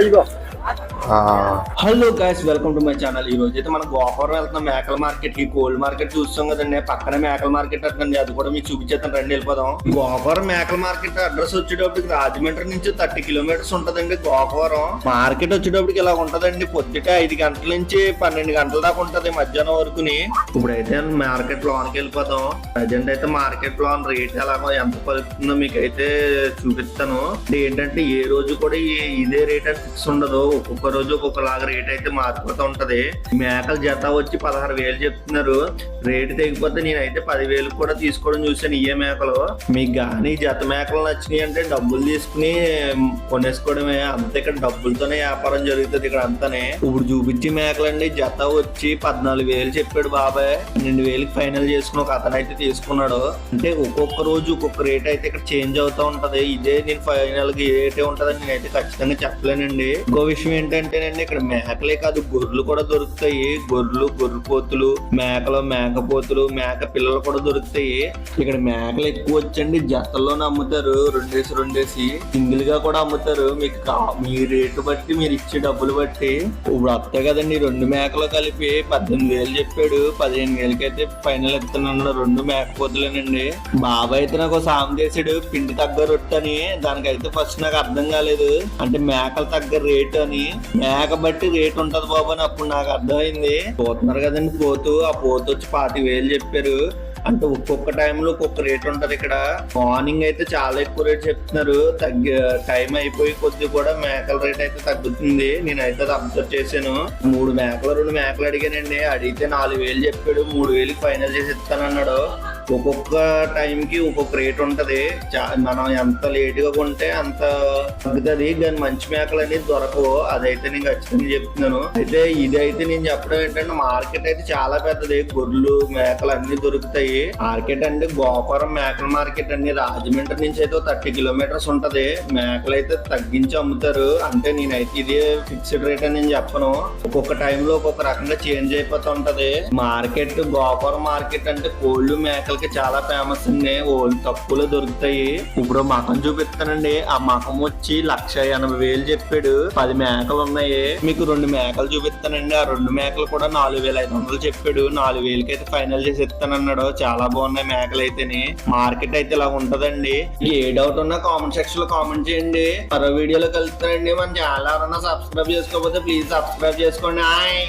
一个。hello guys welcome to my channel ఈ రోజు అయితే మనం గోపురం వెళ్తున్నాం. మేకల మార్కెట్కి కోల్డ్ మార్కెట్ చూస్తాం కదండి. పక్కనే మేకల మార్కెట్ అంటుంది అది కూడా మీకు చూపించేస్తాను. రండి వెళ్ళిపోదాం. గోపురం మేకల మార్కెట్ అడ్రస్ వచ్చేటప్పటికి రాజమండ్రి నుంచి థర్టీ కిలోమీటర్స్ ఉంటదండి గోపురం. మార్కెట్ వచ్చేటప్పటికి ఇలా ఉంటదండి. పొద్దుట ఐదు గంటల నుంచి పన్నెండు గంటల దాకా ఉంటది మధ్యాహ్నం వరకుని. ఇప్పుడైతే మార్కెట్ లోనికి వెళ్ళిపోదాం. ప్రజెంట్ అయితే మార్కెట్ లోన్ రేట్ ఎలాగో ఎంత పలుకుతుందో మీకు అయితే చూపిస్తాను. ఏంటంటే ఏ రోజు కూడా ఇదే రేట్ అని ఫిక్స్ ఉండదు. ఒక్కొక్క రోజు ఒక్కొక్కలాగా రేట్ అయితే మారిపోతూ ఉంటది. మేకల జత వచ్చి పదహారు వేలు చెప్తున్నారు. రేట్ తెగిపోతే నేనైతే పదివేలు కూడా తీసుకోవడం చూసాను ఇయ్యే మేకలు. మీకు కానీ జత మేకలు నచ్చినాయి అంటే డబ్బులు తీసుకుని కొనేసుకోవడమే. అంత ఇక్కడ డబ్బులతోనే వ్యాపారం జరుగుతుంది ఇక్కడ అంతానే. ఇప్పుడు చూపించి మేకలండి జత వచ్చి పద్నాలుగు వేలు చెప్పాడు బాబాయ్. పన్నెండు వేలకి ఫైనల్ చేసుకుని ఒక అతను అయితే తీసుకున్నాడు. అంటే ఒక్కొక్క రోజు ఒక్కొక్క రేట్ అయితే ఇక్కడ చేంజ్ అవుతూ ఉంటది. ఇదే నేను ఫైనల్గా రేటే ఉంటదని నేనైతే ఖచ్చితంగా చెప్పలేనండి. ఇంకో విషయం ఏంటంటే ఏంటంటేనండి ఇక్కడ మేకలే కాదు గొర్రెలు కూడా దొరుకుతాయి. గొర్రెలు గొర్రెపోతులు మేకలు మేకపోతులు మేక పిల్లలు కూడా దొరుకుతాయి. ఇక్కడ మేకలు ఎక్కువ వచ్చండి జతల్లోనే అమ్ముతారు. రెండేసి రెండేసి సింగిల్గా కూడా అమ్ముతారు. మీకు మీ రేటు బట్టి మీరు ఇచ్చే డబ్బులు బట్టి. ఇప్పుడు వస్తాయి కదండి రెండు మేకలు కలిపి పద్దెనిమిది వేలు చెప్పాడు. పదిహేను వేలకి అయితే ఫైనల్ ఎత్తున్నాడు రెండు మేకపోతులేనండి బాబాయ్ అయితే నాకు ఒక సాయం చేసాడు పిండి తగ్గ రొట్టని అని. దానికైతే ఫస్ట్ నాకు అర్థం కాలేదు. అంటే మేకలు తగ్గ రేటు అని. మేక బట్టి రేట్ ఉంటది బాబు అని అప్పుడు నాకు అర్థమైంది. పోతున్నారు కదండి పోతు ఆ పోతు వచ్చి పాతి వేలు చెప్పారు. అంటే ఒక్కొక్క టైంలో ఒక్కొక్క రేట్ ఉంటది ఇక్కడ. మార్నింగ్ అయితే చాలా ఎక్కువ రేట్ చెప్తున్నారు. తగ్గ టైం అయిపోయి కొద్ది కూడా మేకల రేట్ అయితే తగ్గుతుంది. నేనైతే అది అబ్జర్వ్ చేశాను. మూడు మేకలు రెండు మేకలు అడిగానండి. అడిగితే నాలుగు వేలు చెప్పాడు. మూడు వేలు ఫైనల్ చేసి ఇస్తానన్నాడు. ఒక్కొక్క టైంకి ఒక్కొక్క రేట్ ఉంటది. చా- మనం ఎంత లేటుగా కొంటే అంత తగ్గుతుంది. కానీ మంచి మేకలు అనేది దొరకవు. అదైతే నేను ఖచ్చితంగా చెప్తున్నాను. అయితే ఇది అయితే నేను చెప్పడం ఏంటంటే మార్కెట్ అయితే చాలా పెద్దది. గొర్రెలు మేకలు అన్ని దొరుకుతాయి. మార్కెట్ అంటే గోపురం మేకల మార్కెట్ అండి. రాజమండ్రి నుంచి అయితే థర్టీ కిలోమీటర్స్ ఉంటది. మేకలు అయితే తగ్గించి అమ్ముతారు. అంటే నేనైతే ఇదే ఫిక్స్డ్ రేట్ అని నేను చెప్పను. ఒక్కొక్క టైంలో ఒక్కొక్క రకంగా చేంజ్ అయిపోతూ ఉంటది. మార్కెట్ గోపురం మార్కెట్ అంటే కోళ్ళు మేకలు మేకలకి చాలా ఫేమస్ అండి. ఓళ్ళు తక్కువలో దొరుకుతాయి. ఇప్పుడు మకం చూపిస్తానండి. ఆ మకం వచ్చి లక్ష ఎనభై వేలు చెప్పాడు. పది మేకలు ఉన్నాయి. మీకు రెండు మేకలు చూపిస్తానండి. ఆ రెండు మేకలు కూడా నాలుగు వేల ఐదు వందలు చెప్పాడు. నాలుగు వేలకి అయితే ఫైనల్ చేసి ఇస్తానన్నాడు. చాలా బాగున్నాయి మేకలు అయితేనే. మార్కెట్ అయితే ఇలా ఉంటదండి. ఏ డౌట్ ఉన్నా కామెంట్ సెక్షన్లో కామెంట్ చేయండి. మరో వీడియోలో కలుస్తానండి. మన ఛానల్ ఎవరన్నా సబ్స్క్రైబ్ చేసుకోకపోతే ప్లీజ్ సబ్స్క్రైబ్ చేసుకోండి.